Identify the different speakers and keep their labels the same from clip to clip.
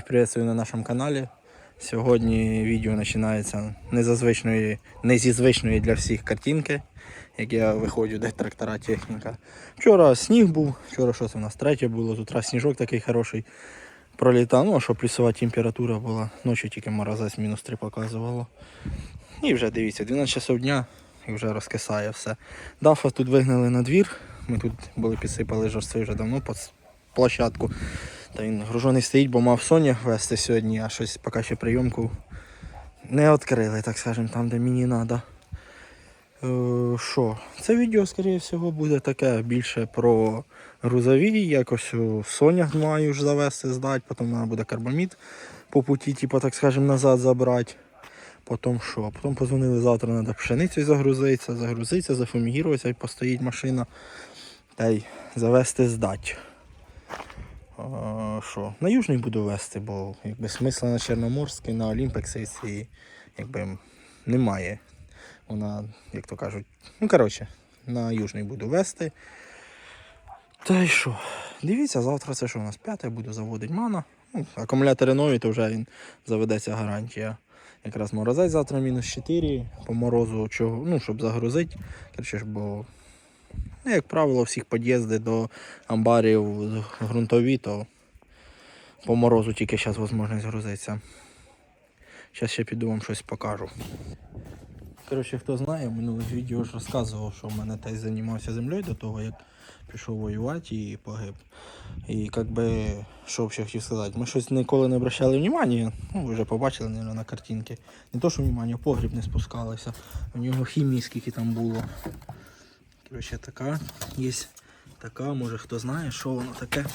Speaker 1: Всіх приветствую на нашому каналі. Сьогодні відео починається не, звичної, не зі звичної для всіх картинки, як я виходжу, де трактора техніка. Вчора сніг був, вчора що це у нас третє було, з утра сніжок такий хороший пролітав. Ну, а що плюсова температура була, ночі тільки морозець мінус 3 показувало. І вже дивіться, 12 часов дня і вже розкисає все. Дафа тут вигнали на двір. Ми тут були підсипали жорстви вже давно під площадку. Та він гружений стоїть, бо мав Соня вести сьогодні, а щось поки ще прийомку не відкрили, так скажемо, там, де мені треба. Що? Це відео, скоріше всього, буде таке більше про грузові. Якось у Сонях маю ж завести, здати, потім треба буде карбамід по путі, типу, так скажемо, назад забрати. Потім що? Потім позвонили завтра, треба пшеницю загрузитися, загрузитися, зафумігіруватися і постоїть машина та й завести здати. Що? На Южний буду вести, бо якби смисла на Чорноморський, на Олімпексі якби немає. Вона, як то кажуть, ну коротше, на Южний буду вести. Та й що? Дивіться, завтра це що у нас п'яте, буду заводити мана. Ну, акумулятори нові, то вже він заведеться гарантія. Якраз морозець завтра мінус 4 по морозу, чого, ну, щоб загрузити. Коротше бо, ну, як правило, всіх під'їзди до амбарів ґрунтові, то по морозу тільки зараз можливість грузитися. Зараз ще піду вам щось покажу. Коротше, хто знає, в минулих відео ж розказував, що в мене тесть займався землею до того, як пішов воювати і погиб. І як би, що взагалі хотів сказати, ми щось ніколи не обращали внимання, ну ви вже побачили, мабуть, на картинці. Не то, що внимання, погріб не спускалися. У нього хімії скільки там було. Коротше, така є така, може хто знає, що воно таке.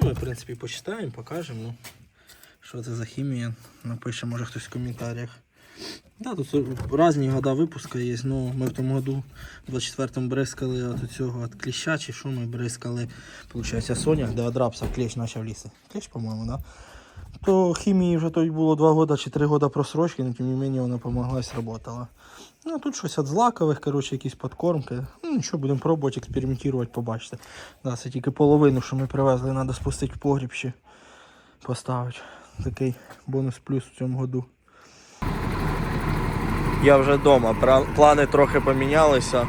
Speaker 1: Ну, ми, в принципі, почитаємо, покажемо. Ну, що це за хімія, напише, може хтось в коментарях. Да, тут різні года випуска є, ну ми в тому году, в 24-му бризкали от цього от кліща, чи що ми бризкали, виходить, Сонях, де от рапса кліщ почав ліси. Кліщ, по-моєму, да? То хімії вже тоді було 2 роки чи 3 роки просрочки, але тим не менше вона допомогла сработала. Ну, тут щось від злакових, коротше, якісь подкормки. Ну, нічого, будемо пробувати, експериментувати, побачите. Да, тільки половину, що ми привезли, треба спустити в погріб ще поставити. Такий бонус плюс в цьому году. Я вже вдома. Плани трохи помінялися.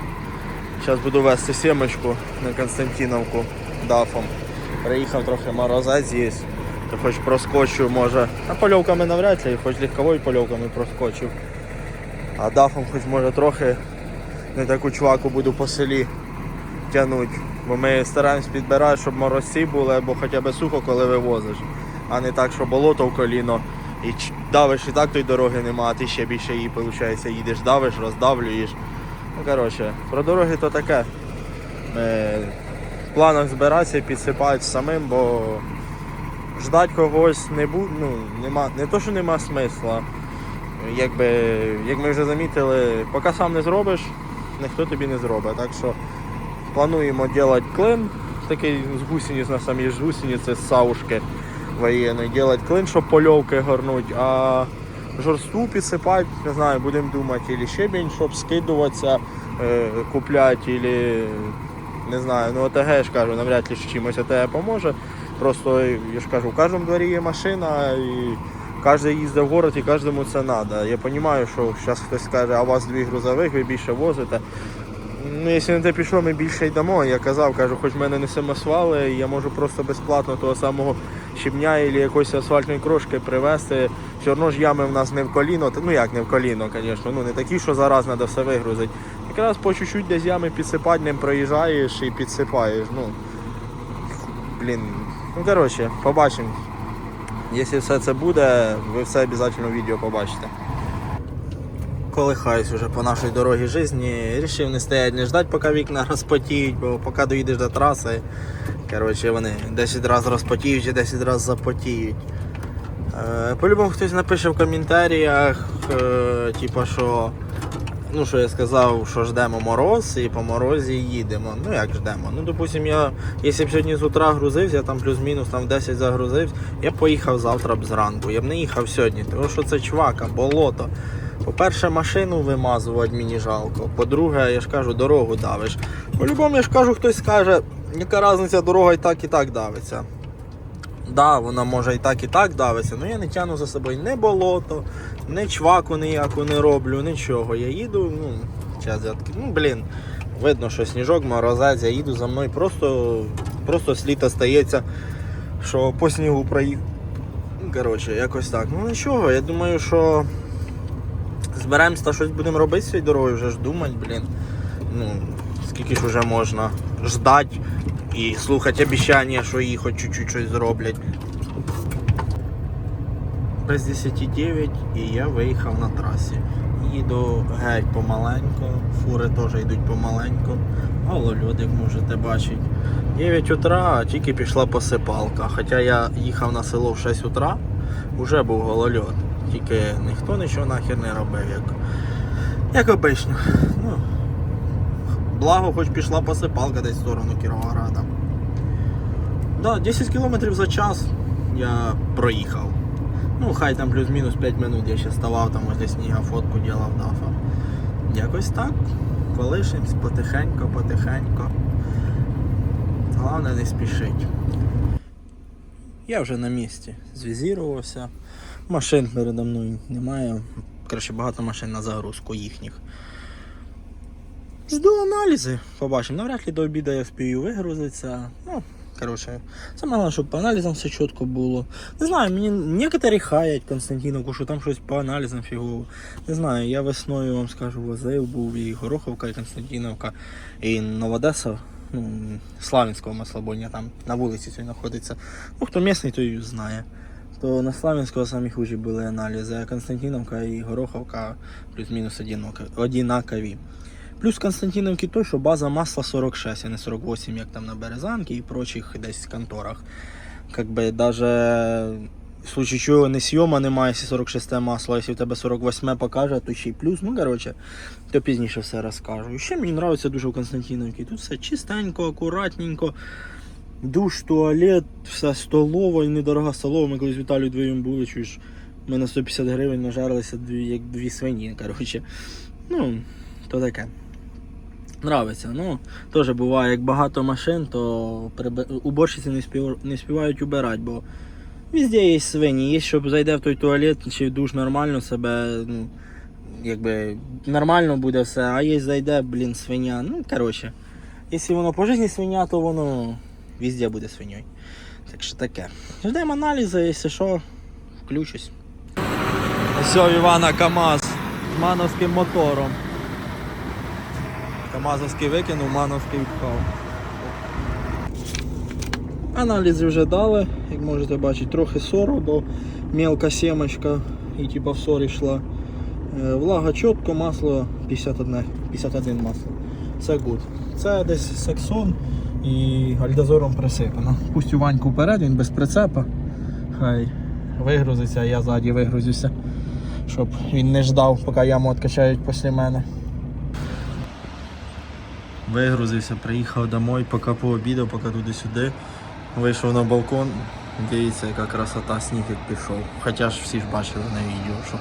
Speaker 1: Зараз буду вести сімочку на Константиновку дафом. Приїхав трохи морозець є. Хоч проскочу, може. А польовками навряд ли, хоч легковою польовками проскочив. А дафом хоч може трохи не таку чваку буду по селі тягнути. Бо ми стараємось підбирати, щоб морозці були або хоча б сухо, коли вивозиш. А не так, що болото в коліно. І давиш і так тої дороги нема, а ти ще більше її, виходить, їдеш, давиш, роздавлюєш. Ну, коротше, про дороги то таке. Ми в планах збиратися, підсипати самим, бо ждати когось не бу... ну, нема, не то, що нема смисла. Якби, як ми вже замітили, поки сам не зробиш, ніхто тобі не зробить. Так що плануємо робити клин, такий з гусениць на самій ж гусениці, з саушки воєнної, робити клин, щоб польовки горнуть, а жорсту підсипати, не знаю, будемо думати, або щебінь, щоб скидуватися, е, купляти, або не знаю, ну ОТГ ж кажу, навряд ли чимось ОТГ поможе. Просто я ж кажу, у кожному дворі є машина і кожен їздить в город і кожному це треба. Я розумію, що зараз хтось скаже, а у вас дві грузових, ви більше возите. Ну, якщо на те пішло, ми більше йдемо. Я казав, кажу, хоч в мене не самосвали, я можу просто безплатно того самого щебня або якоїсь асфальтної крошки привезти. Все одно ж ями в нас не в коліно, ну як не в коліно, звісно, ну не такі, що зараз треба все вигрузити. Якраз по чуть-чуть десь ями підсипати, ним проїжджаєш і підсипаєш. Ну, блін, ну коротше, побачимо. Якщо все це буде, ви все обов'язково відео побачите колихаюсь уже по нашій дорогі житті. Рішив не стоять, не ждать, поки вікна розпотіють, бо поки доїдеш до траси, коротше, вони 10 разів розпотіють і 10 разів запотіють. Е, По-любому хтось напише в коментарях, е, типа, що ну, що я сказав, що ждемо мороз і по морозі їдемо. Ну як ждемо? Ну, допустим, я, якщо б сьогодні з утра грузився, я там плюс-мінус там в 10 загрузився, я б поїхав завтра б зранку. Я б не їхав сьогодні, тому що це чвака, болото. По-перше, машину вимазувати мені жалко. По-друге, я ж кажу, дорогу давиш. По-любому, я ж кажу, хтось скаже, яка різниця, дорога і так і так давиться. Да, вона може і так, і так давиться, але я не тягну за собою не болото, не чваку ніяку не роблю, нічого. Я їду, ну, час взятки. Ну, блін, видно, що сніжок, морозець, я їду за мною, просто, просто слід остається, що по снігу проїхав. Ну, Коротше, якось так. Ну нічого, я думаю, що зберемось та щось будемо робити з цією дорогою, вже ж думати, блін. Ну, скільки ж вже можна ждати і слухати обіцяння, що її хоч чуть-чуть щось зроблять. Без 10.09 і я виїхав на трасі. Їду геть помаленько, фури теж йдуть помаленько. Голольот, як можете бачити. 9 утра, тільки пішла посипалка. Хоча я їхав на село в 6 утра, вже був голольот. Тільки ніхто нічого нахер не робив, як, як обично. Ну, благо, хоч пішла посипалка десь в сторону Кіровограда. Да, 10 км за час я проїхав. Ну, хай там плюс-мінус 5 минут я ще ставав там возле сніга, фотку ділав дафа. Якось так. Колишимось потихенько, потихенько. Головне не спішить. Я вже на місці. Звізірувався. Машин передо мною немає. Коротше, багато машин на загрузку їхніх. Жду аналізи, побачимо. Навряд ли до обіду я вспію вигрузитися. Ну, коротше, саме головне, щоб по аналізам все чітко було. Не знаю, мені некоторі хаять Константиновку, що там щось по аналізам фігово. Не знаю, я весною вам скажу, возив, був і Гороховка, і Константиновка, і Новодеса, ну, Славянського маслобоня, там на вулиці цій знаходиться. Ну, хто місний, той знає. То на Славянського самі хужі були аналізи, а Константиновка і Гороховка плюс-мінус одинакові. Плюс Константиновки той, що база масла 46, а не 48, як там на Березанці і прочих десь конторах. Как би даже в случае чого не сйома немає, якщо 46 масло, якщо в тебе 48 покаже, то ще й плюс. Ну, коротше, то пізніше все розкажу. І ще мені подобається дуже в Константиновці. Тут все чистенько, акуратненько. Душ, туалет, вся столова і недорога столова. Ми колись Віталію двоєм були, чуєш, ми на 150 гривень нажарилися як дві свині. Коротше. Ну, то таке. Нравиться. Ну, теж буває, як багато машин, то уборщиці не, спів... не співають убирати, бо везде є свині. Є, щоб зайде в той туалет чи в душ нормально себе, ну, якби нормально буде все, а є зайде, блін, свиня. Ну, коротше. Якщо воно по житті свиня, то воно везде буде свиньою. Так що таке. Ждемо аналізи, якщо що, включусь. Все, Івана КАМАЗ з мановським мотором. Камазовський викинув, Мановський впхав. Аналізи вже дали, як можете бачити, трохи сору, бо мелка сімочка і типа в сор йшла. Е, Влага чітко, масло 51, 51 масло. Все гуд. Це десь сексон і альдозором присипано. Пустю Ваньку вперед, він без прицепа. Хай вигрузиться, а я ззаді вигрузюся, щоб він не ждав, поки яму відкачають після мене. Вигрузився, приїхав домой, поки пообідав, поки туди-сюди. Вийшов на балкон. Дивіться, яка красота, сніг як пішов. Хоча ж всі ж бачили на відео, що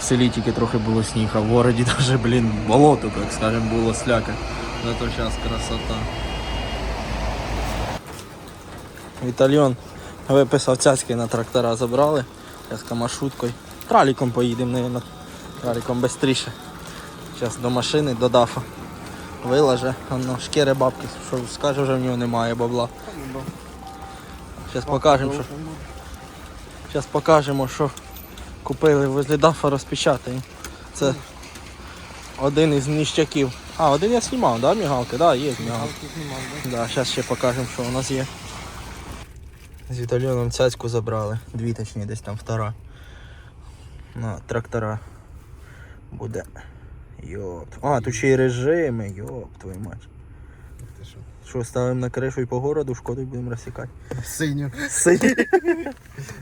Speaker 1: в селі тільки трохи було сніг, а в городі навіть, блін, болото, як скажемо, було сляка. Зато зараз красота. Вітальйон виписав цяцьки на трактора забрали. Зараз камашуткою. Траліком поїдемо, мабуть. Траліком швидше. Зараз до машини, до дафа вилаже, воно шкіри бабки, що скаже, вже в нього немає бабла. Зараз покажемо, що. Зараз покажемо, що купили возле дафа розпечатаємо. Це один із ніштяків. А, один я знімав, да, мігалки? Да, є мігалки. Да, зараз ще покажемо, що у нас є. З Віталіоном цяцьку забрали. Дві точні, десь там втора. На трактора буде. Йоп. А, тут ще й режими, йоп, твою мать.
Speaker 2: Що?
Speaker 1: Ставимо на кришу і по городу, шкоду будемо розсікати.
Speaker 2: Синю.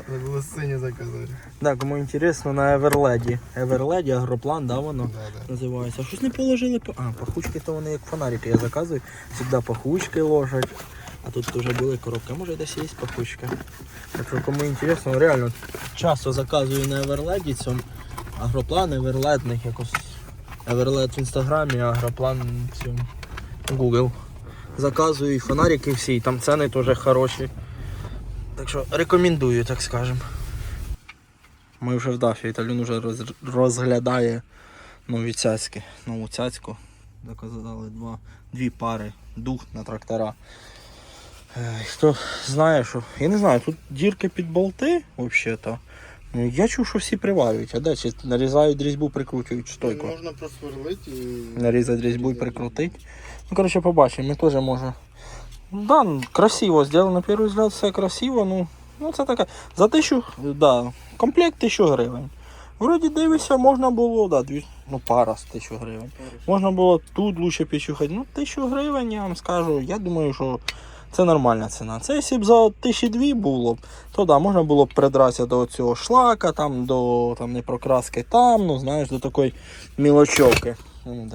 Speaker 2: Треба було синю заказати.
Speaker 1: Да, кому інтересно, на Еверледі. Еверледі, агроплан, да, воно
Speaker 2: Да, да.
Speaker 1: називається. А щось не положили по. А, пахучки то вони як фонарики, я заказую. Завжди пахучки ложать. А тут вже були коробки. Може десь є пахучка. Так що кому інтересно, реально часто заказую на Еверледі цьому. Агроплан, Еверлед, в них якось. Еверлед в інстаграмі, агроплан. Google. Заказую і фонарики всі, і там ціни теж хороші. Так що рекомендую, так скажем. Ми вже в дафі, Італюн вже розглядає нові цяцьки. Нову цяцьку. Заказали два, дві пари дух на трактора. Хто знає, що. Я не знаю, тут дірки під болти взагалі-то. Ну, Я чув, що всі приварюють, а де? Чи нарізають різьбу, прикручують стойку.
Speaker 2: Можна просверлити і...
Speaker 1: Нарізати різьбу і прикрутити. Ну, коротше, побачимо, ми теж може. Да, красиво зроблено, на перший взгляд, все красиво, ну, ну це таке. За тисячу, да, комплект тисячу гривень. Вроді дивишся, можна було, да, дві, ну пара з тисячу гривень. Можна було тут лучше підчухати. Ну, тисячу гривень, я вам скажу, я думаю, що це нормальна ціна. Це якщо б за тисячі дві було б, то да, можна було б придратися до цього шлака, там, до там, не прокраски там, ну знаєш, до такої мілочовки. Ну.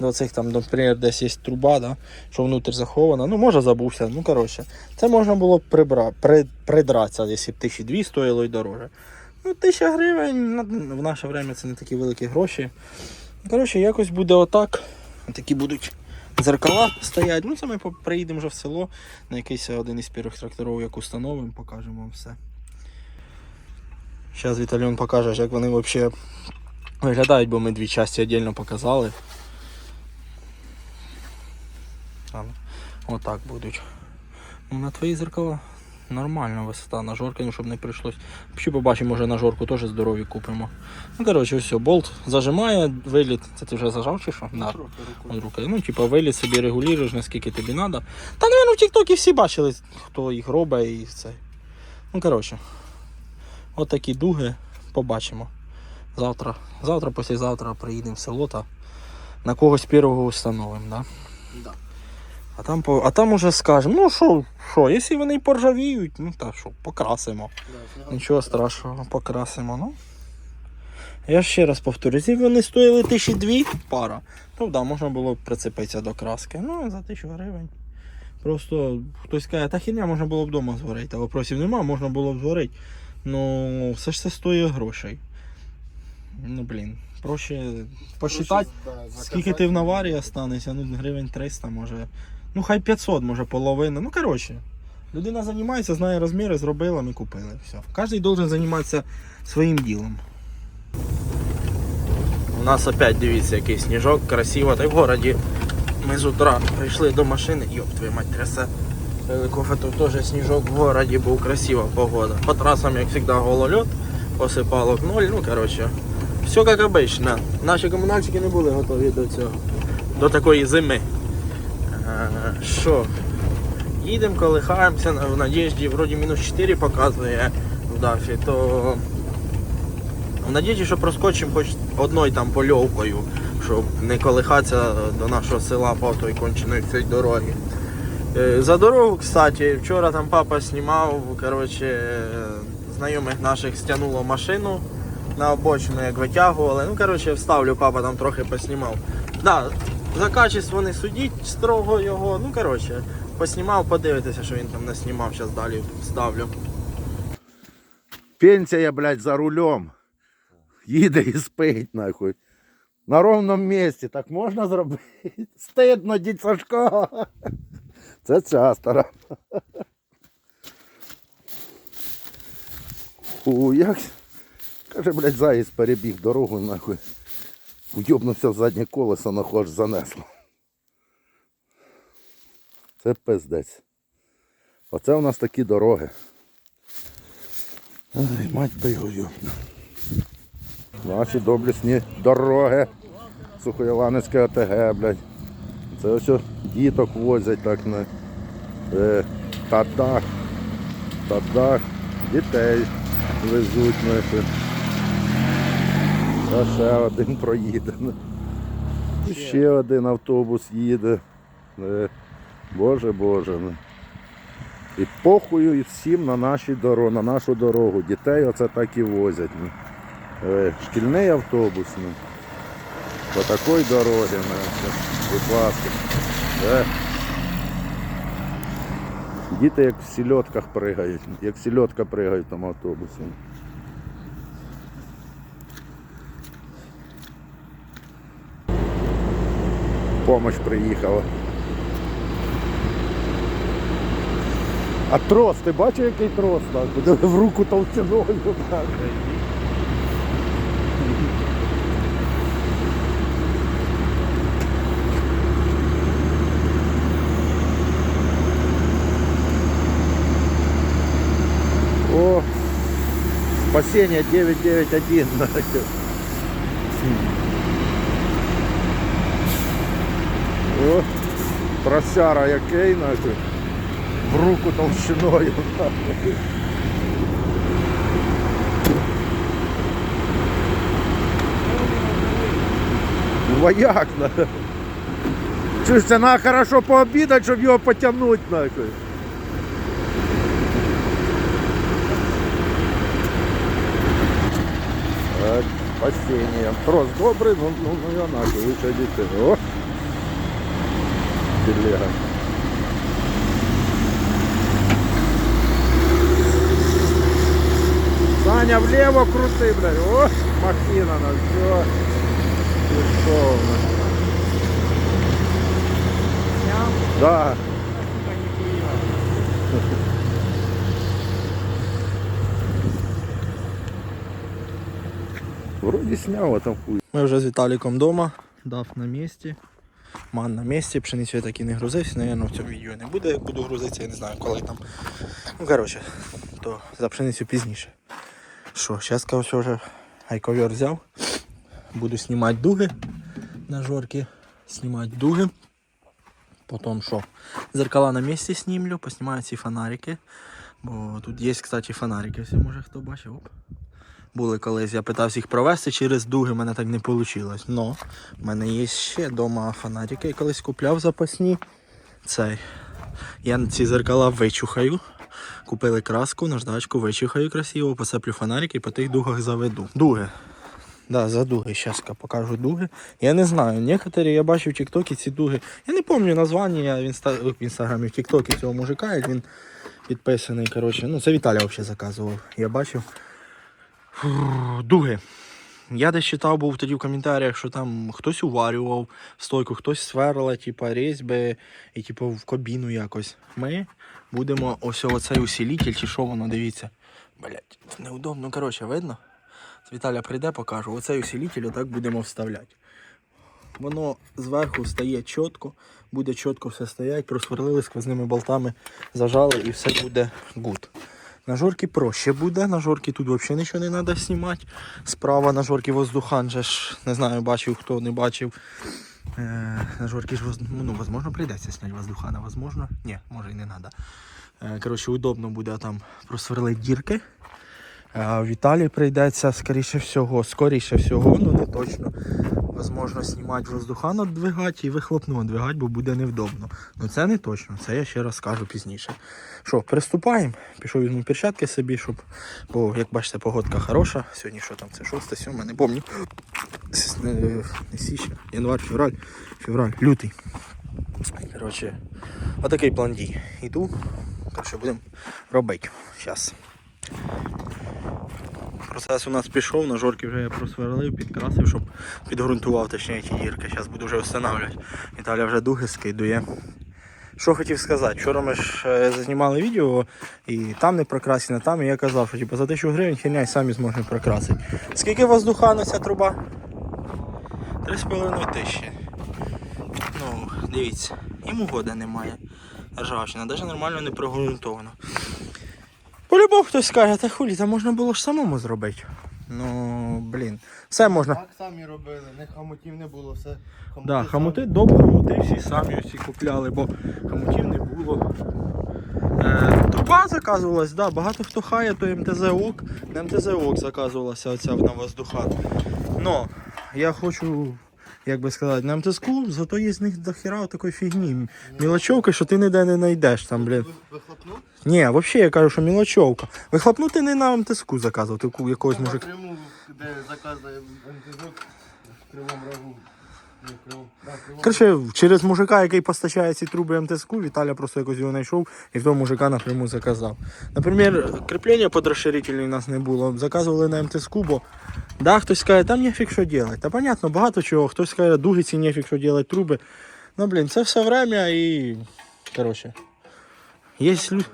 Speaker 1: До цих там, наприклад, десь є труба, да, що внутрі захована. Ну, може забувся. Ну, коротше, це можна було б прибра, при, придратися, якщо б тисячі дві стоїло і дороже. Ну, тисяча гривень в наше время це не такі великі гроші. Коротше, якось буде отак. Такі будуть зеркала стоять. Ну, це ми приїдемо вже в село на якийсь один із перших тракторів, як установимо, покажемо вам все. Зараз Віталіон покаже, як вони взагалі виглядають, бо ми дві частини віддільно показали. Отак будуть. Ну, на твої зеркала нормальна висота на жорка, ну, щоб не прийшлось. Ще побачимо, може на жорку теж здорові купимо. Ну, коротше, все, болт зажимає, виліт. Це ти вже зажав чи що? Да. От рукою. Ну, типа виліт собі регулюєш, наскільки тобі треба. Та, напевно, в Тіктокі всі бачили, хто їх робить і все. Ну, коротше. От такі дуги побачимо. Завтра, завтра, післязавтра приїдемо в село та на когось первого встановимо, да?
Speaker 2: Да.
Speaker 1: А там, а там уже скажемо, ну що, що, якщо вони поржавіють, ну та що, покрасимо. Нічого страшного, покрасимо. Ну. Я ще раз повторюю, якщо вони стоїли тисячі дві пара, то да, можна було б прицепитися до краски. Ну, за тисячу гривень. Просто хтось каже, та хіня можна було б вдома зварити, а вопросів нема, можна було б зварити. Ну, все ж це стоїть грошей. Ну, блін, проще посчитати, скільки ти в наварі останешся, ну, гривень 300 може. Ну, хай 500, може, половина. Ну, коротше. Людина займається, знає розміри, зробила, ми купили. Все. Кожен должен займатися своїм ділом. У нас опять дивіться який сніжок, красиво. Та й в городі ми з утра прийшли до машини, йоп, твою мать трясе. Пили тут теж сніжок в городі був красива погода. По трасам, як завжди, голольот, посипалок ноль, ну коротше. Все як обично. Наші комунальщики не були готові до цього. До такої зими. Що? Їдемо, колихаємося в надіжді, вроді мінус 4 показує в дафі, то в надіжді, що проскочимо хоч одною там польовкою, щоб не колихатися до нашого села по той конченої цієї дороги. Е, За дорогу, кстати, вчора там папа знімав, коротше, е, знайомих наших стягнуло машину на обочину, як витягували. Ну, коротше, вставлю, папа там трохи поснімав. Да, за качество не судіть строго його. Ну, коротше, поснімав, подивитися, що він там не знімав, зараз далі вставлю.
Speaker 3: Пенсія, блядь, за рулем. Їде і спить, нахуй. На ровному місці. Так можна зробити? Стидно, дід. Це ця стара. Як. Каже, блядь, заєць перебіг дорогу, нахуй. Уйобнувся в заднє колесо, нахуй аж занесло. Це пиздець. Оце у нас такі дороги. Ай, мать би його. Наші доблесні дороги. Сухоєланецьке АТГ, блядь. Це ось діток возять так на е, татах. Татах. Дітей везуть наші. А ще один проїде. І ще один автобус їде. Е, Боже Боже. І похую і всім на наші дорогу, на нашу дорогу. Дітей оце так і возять. Ну. Е, Шкільний автобус. Ну. По такій дорогі, ну, будь. Е. Діти як в сільотках пригають, як сільотка пригають в тому Помощь приїхала. А трос, ти бачив, який трос? Так? В руку толщиною. Так. О, спасение 991. О, просяра який нахуй. В руку толщиною. нахуй. Вояк нахуй. Чуєш, треба хорошо пообідати, щоб його потягнути нахуй. Так, спасение. Трос добрий, ну, ну, ну я нахуй, лучше дітей. О! Телега. Саня, влево крути, блядь. О, махина на все. Пішов. на. Да. Вроде снял, а там хуй.
Speaker 1: Ми вже з Віталіком вдома, дав на місці. Ман на місці, пшеницю я так і не грузився, навірно, в цьому відео не буде, як буду грузитися, я не знаю коли там. Ну, коротше, то за пшеницю пізніше. Що, зараз коротше, вже айковер взяв. Буду знімати дуги на жорки, знімати дуги. Потім що? Зеркала на місці знімлю, поснімаю ці фонарики. Бо тут є, кстати, фонарики, якщо може хто бачив. Оп були колись. Я питався їх провести через дуги, мене так не вийшло. Но в мене є ще вдома фанатики, я колись купляв запасні. Цей. Я ці зеркала вичухаю. Купили краску, наждачку, вичухаю красиво, посиплю фонарики і по тих дугах заведу. Дуги. Да, за дуги. Зараз покажу дуги. Я не знаю, некоторі я бачив в Тіктокі ці дуги. Я не пам'ятаю названня в, інста... в інстаграмі в Тіктокі цього мужика, як він підписаний. Коротше. Ну, це Віталя взагалі заказував. Я бачив. Дуги. Я десь читав, був тоді в коментарях, що там хтось уварював стойку, хтось сверла, типа різьби і типу в кабіну якось. Ми будемо ось оцей усилитель, чи що воно, дивіться. Блять, неудобно, коротше, видно? Віталя прийде, покажу. Оцей усилитель отак будемо вставляти. Воно зверху стає чітко, буде чітко все стоять, просверлили сквозними болтами, зажали і все буде гуд. На жорки проще буде, на жорки тут взагалі нічого не треба знімати. Справа на жорки воздухан же ж, не знаю, бачив, хто не бачив. Е, на жорки ж ну, возможно, прийдеться зняти воздухана, возможно. Ні, може і не треба. Е, коротше, удобно буде там просверлити дірки. А в Італії прийдеться, скоріше всього, скоріше всього, ну не точно. Возможно, знімати воздухан двигати і вихлопну двигати, бо буде невдобно. Ну це не точно, це я ще раз скажу пізніше. Що, приступаємо. Пішов візьму перчатки собі, щоб. Бо, як бачите, погодка хороша. Сьогодні що там, це 6, 7, не пам'ятаю. Не, не січня, январь, февраль, февраль, лютий. Коротше, отакий план дій. Іду. Коротше, будемо робити. Зараз. Процес у нас пішов, на жорки вже я просверлив, підкрасив, щоб підґрунтував точніше ті дірки. Зараз буду вже встановлювати. Віталя вже дуги скидує. Що хотів сказати, вчора ми ж е, знімали відео і там не прокрасено, там і я казав, що типу, за 1000 гривень херня і самі зможемо прокрасити. Скільки воздухана ця труба? 3,5 тисячі. Ну, дивіться, йому года немає. Ржавчина, навіть нормально не прогрунтовано. По-любому хтось скаже, та хулі, та можна було ж самому зробити. Ну, блін. Все можна.
Speaker 2: Так самі робили, не хамутів не було, все. Хамути
Speaker 1: Да, хамути, доп хамути всі самі всі купляли, бо хамутів не було. Е, труба заказувалась, да, багато хто хає, то МТЗ ОК, на МТЗ ОК заказувалася оця на воздухан. Но я хочу, як би сказати, на МТСКу, зато є з них дохера такої фігні. Мілочовки, що ти ніде не знайдеш там, блін.
Speaker 2: Вихлопну?
Speaker 1: Ні, взагалі я кажу, що мілочовка. Вихлопнути не на МТСКу заказував, ти ку- якогось мужика.
Speaker 2: Напряму, де заказує МТСК в Кривому Рогу.
Speaker 1: Короче, через мужика, який постачає ці труби МТСК, Віталя просто якось його знайшов і в того мужика напряму заказав. Наприклад, кріплення під розширителі у нас не було. Заказували на МТСК, бо да, хтось каже, там нефіг що робити. Та понятно, багато чого. Хтось каже, дугиці нефіг що робити, труби. Ну, блін, це все время і. Короче. Є люди.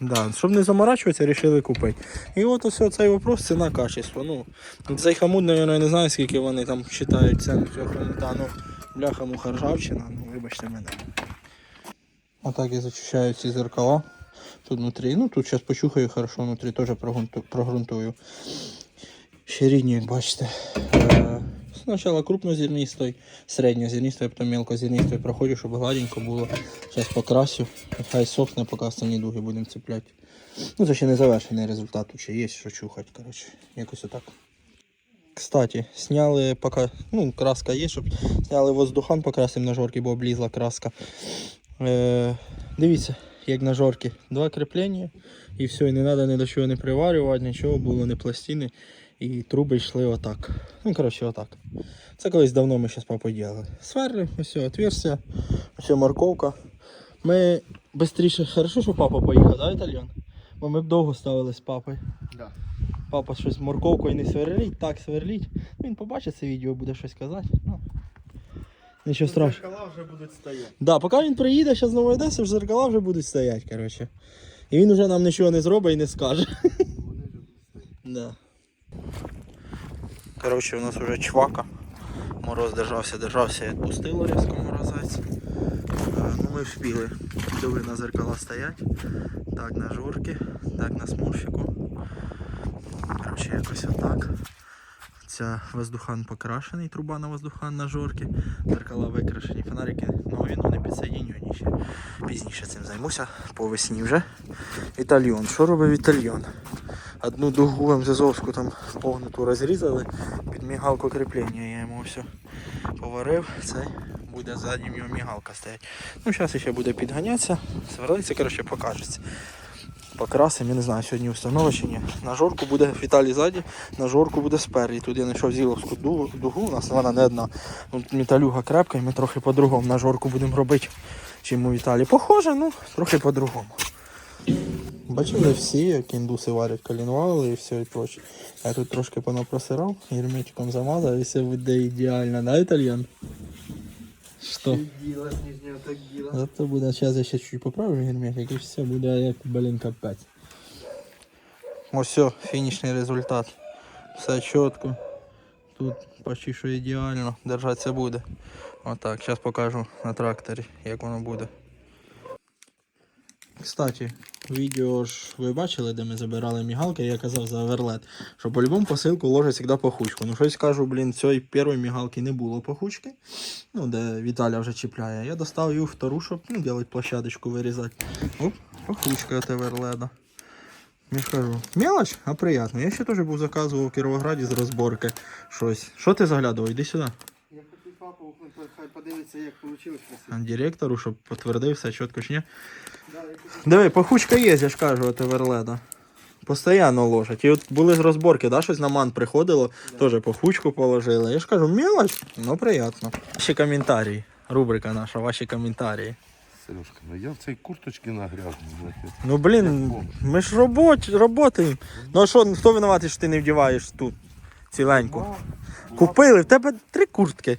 Speaker 1: Да, щоб не заморачуватися, вирішили купити. І от ось цей вопрос ціна качество. Ну, цей хамут, мабуть, я не знаю, скільки вони там вважають ціну цього хомута. Ну, бляха муха ржавчина, ну вибачте мене. Отак я зачищаю ці зеркала. Тут внутрі. Ну тут зараз почухаю хорошо, внутрі теж прогрунту- прогрунтую. Ще рідні, як бачите. Спочатку крупнозернистий, середньозернистий, а потім мелкозернистий проходжу, щоб гладенько було. Зараз покрасю. Хай сохне, поки останні дуги будемо цепляти. Ну, це ще не завершений результат, ще є що чухати, коротше. Якось отак. Кстати, сняли пока, ну, краска є, щоб сняли воздухан, покрасимо на жорки, бо облізла краска. Е, дивіться, як на жорки. Два кріплення і все, і не треба ні до чого не приварювати, нічого, було не пластини. І труби йшли отак. Ну, коротше, отак. Це колись давно ми ще з папою діяли. Сверли, ось отверстя, ось морковка. Ми швидше, хорошо, що папа поїхав, да, італьян? Бо ми б довго ставили з папою.
Speaker 2: Да.
Speaker 1: Папа щось морковкою не сверлить, так сверлить. Він побачить це відео, буде щось казати. Ну, нічого страшного.
Speaker 2: Зеркала вже будуть стояти.
Speaker 1: Да, поки він приїде, зараз знову Одеси, вже зеркала вже будуть стояти, коротше. І він вже нам нічого не зробить і не скаже.
Speaker 2: Вони вже будуть стояти.
Speaker 1: Да. Коротше, у нас вже чвака. Мороз держався, держався і відпустило різко морозець. Е, Ну ми вспіли. Диви на зеркала стоять. Так на жорки, так на смурфіку. Коротше, якось отак. Ця воздухан покрашений, труба на воздухан на жорки. Зеркала викрашені, фонарики нові, ну не підсоєднювані ще. Пізніше цим займуся по весні вже. Італьйон. Що робив італьйон? Одну дугу МЗЗовську там погнуту розрізали, під мігалку кріплення я йому все поварив, це буде ззаді в нього мігалка стоять. Ну, зараз ще буде підганятися, сверлиться, коротше, покажеться. Покрасим, я не знаю, сьогодні установи чи ні. На жорку буде Віталій ззаді, на жорку буде спереді. Тут я знайшов зіловську дугу, у нас вона не одна. Металюга крепка, і ми трохи по-другому на жорку будемо робити, чим у Віталії. Похоже, ну, трохи по-другому. Бачили всі, як індуси варять колінвали і все і проче. Я тут трошки понапросирав, герметиком замазав і все буде ідеально, да, італьян? Що?
Speaker 2: Діла, так діла.
Speaker 1: Зато буде, зараз я ще чуть поправлю герметик і все буде як, блін, капець. Ось все, фінішний результат. Все чітко. Тут почти що ідеально, держатися буде. Отак, зараз покажу на тракторі, як воно буде. Кстати, відео ж ви бачили, де ми забирали мігалки, я казав за оверлет, що по-любому посилку ложать завжди пахучку. Ну щось кажу, блін, цієї першої мігалки не було пахучки, ну де Віталя вже чіпляє. Я достав її втору, щоб ну, делать площадочку вирізати. Оп, пахучка від оверледа. Я кажу, мелоч, а приємно. Я ще теж був заказував в Кіровограді з розборки щось. Що ти заглядував? Іди сюди.
Speaker 2: Я хотів папу, хай подивиться, як вийшло.
Speaker 1: Директору, щоб підтвердив все чітко чи ні. Диви, пахучка є, я ж кажу, от Еверледа. Постоянно ложать. І от були з розборки, да, щось на ман приходило, теж пахучку положили. Я ж кажу, мелоч, ну приємно. Ваші коментарі. Рубрика наша, ваші коментарі.
Speaker 3: Сережка, ну я в цій курточці нагрязну.
Speaker 1: Ну блін, ми ж робочі, роботаємо. Ну а що, хто винуватий, що ти не вдіваєш тут ціленьку? Купили, в тебе три куртки.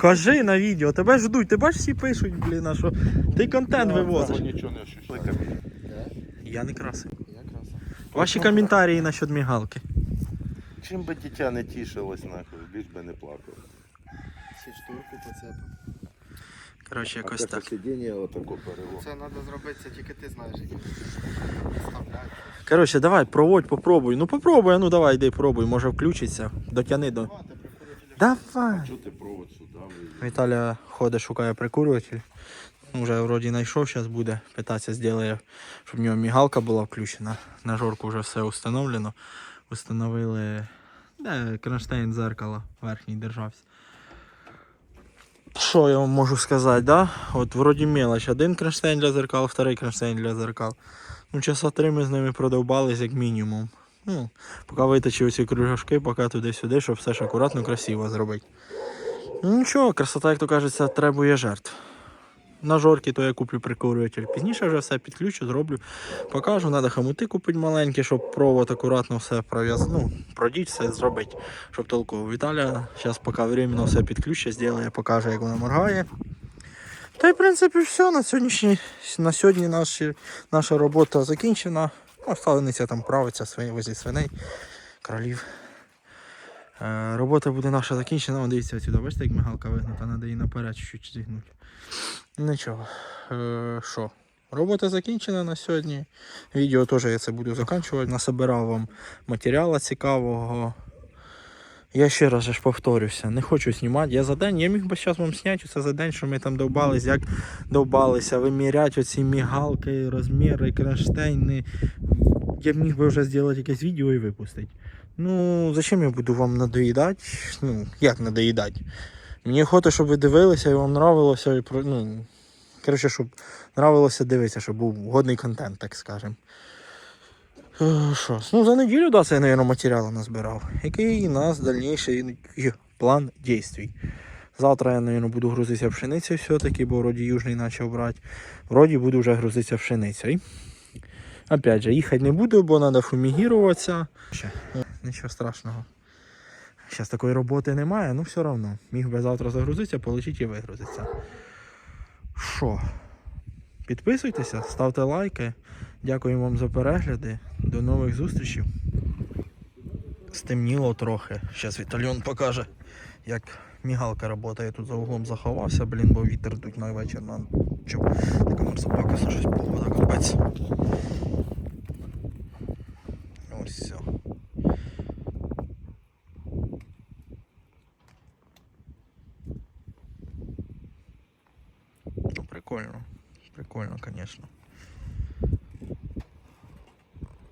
Speaker 1: Кажи на відео, тебе ждуть, ти бачиш, всі пишуть, блін, а що ти контент вивозиш.
Speaker 3: нічого не ощущаю.
Speaker 1: Я не красив.
Speaker 2: Я краса.
Speaker 1: Ваші коментарі насчет мігалки.
Speaker 3: Чим би дитя не тішилось, нахуй, ліж би не плакало.
Speaker 2: Ці штуки поцепи.
Speaker 1: Коротше, якось так.
Speaker 3: сидіння отако перело.
Speaker 2: Це треба зробити, це тільки ти знаєш, які вставляють.
Speaker 1: Коротше, давай, проводь, попробуй. Ну попробуй, а ну давай, йди, пробуй, може включиться. Дотяни до. Давай.
Speaker 3: Що ти провод сюди? вивів?
Speaker 1: Віталя ходить, шукає прикурюватель. Ну, Вже вроді знайшов, зараз буде. Питатися, зробить, щоб в нього мігалка була включена. На жорку вже все установлено. Установили де кронштейн зеркала верхній держався. Що я вам можу сказати, да? От вроді мелоч. Один кронштейн для зеркал, вторий кронштейн для зеркал. Ну, часа три ми з ними продовбались як мінімум. Ну, поки виточив ці кружашки, поки туди-сюди, щоб все ж акуратно, красиво зробити. Ну нічого, красота, як то кажеться, требує жертв. На жорки то я куплю прикурюватель. Пізніше вже все підключу, зроблю. Покажу, треба хамути купити маленькі, щоб провод акуратно все пров'яз... ну, продіть, все зробити, щоб толково. Віталя зараз поки временно все підключить, зробить, покаже, як вона моргає. Та й в принципі все. На сьогоднішній на сьогодні наші, наша робота закінчена. Ну, Ставлениця там правиться свині, возле свиней, кролів. Е, робота буде наша закінчена. Вон, дивіться отсюди, бачите, як мигалка вигнута, треба її наперед чуть-чуть зігнути. Нічого. Е, Що? Робота закінчена на сьогодні. Відео теж я це буду закінчувати. Насобирав вам матеріалу цікавого. Я ще раз ж повторюся, не хочу знімати. Я за день, я міг би зараз вам зняти це за день, що ми там довбались, як довбалися, виміряти оці мігалки, розміри, кронштейни. Я міг би вже зробити якесь відео і випустити. Ну, зачем я буду вам надоїдати? Ну, як надоїдати? Мені охота, щоб ви дивилися і вам нравилося. І, ну, коротше, щоб нравилося дивитися, щоб був годний контент, так скажемо. Е, Що? Ну, за неділю, да, це мабуть, матеріалу назбирав. Який у нас дальніший план дій. Завтра я, мабуть, буду грузитися пшеницею все-таки, бо вроді южний почав брати. Вроді буду вже грузитися пшеницею. Опять же, їхати не буду, бо треба фумігіруватися. Нічого страшного. Зараз такої роботи немає, ну все одно. Міг би завтра загрузитися, полетіти і вигрузитися. Що? Підписуйтеся, ставте лайки. Дякую вам за перегляди. До нових зустрічей. Стемніло трохи. Зараз Вітальон покаже, як мігалка працює. Тут за углом заховався, блін, бо вітер дуть на вечір на чоп. Така мерзопака, щось погода капець. Ось все. Ну, прикольно. Прикольно, звісно.